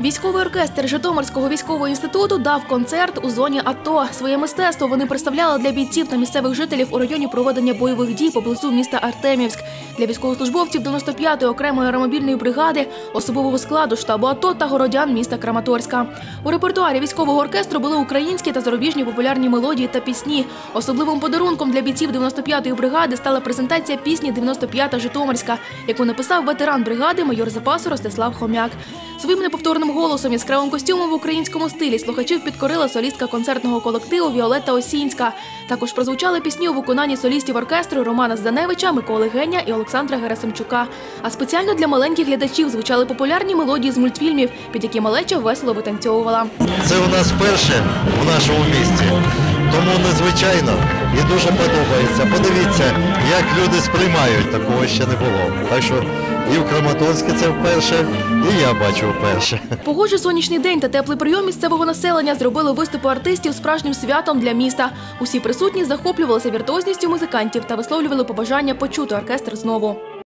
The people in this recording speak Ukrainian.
Військовий оркестр Житомирського військового інституту дав концерт у зоні АТО. Своє мистецтво вони представляли для бійців та місцевих жителів у районі проведення бойових дій поблизу міста Артемівськ. Для військовослужбовців 95-ї окремої аеромобільної бригади, особового складу штабу АТО та городян міста Краматорська. У репертуарі військового оркестру були українські та зарубіжні популярні мелодії та пісні. Особливим подарунком для бійців 95-ї бригади стала презентація пісні «95-та Житомирська, яку написав ветеран бригади майор запасу Ростислав Хомяк. Своїм неповторним голосом яскравим костюмом в українському стилі слухачів підкорила солістка концертного колективу Віолетта Осінська. Також прозвучали пісні у виконанні солістів оркестру Романа Зданевича, Миколи Геня і Олександра Герасимчука. А спеціально для маленьких глядачів звучали популярні мелодії з мультфільмів, під які малеча весело витанцьовувала. Це у нас перше в нашому місті. Тому незвичайно і дуже подобається. Подивіться, як люди сприймають, такого ще не було. Так що і в Краматорську це вперше, і я бачу вперше. Погожий сонячний день та теплий прийом місцевого населення зробили виступи артистів справжнім святом для міста. Усі присутні захоплювалися віртуозністю музикантів та висловлювали побажання почути оркестр знову.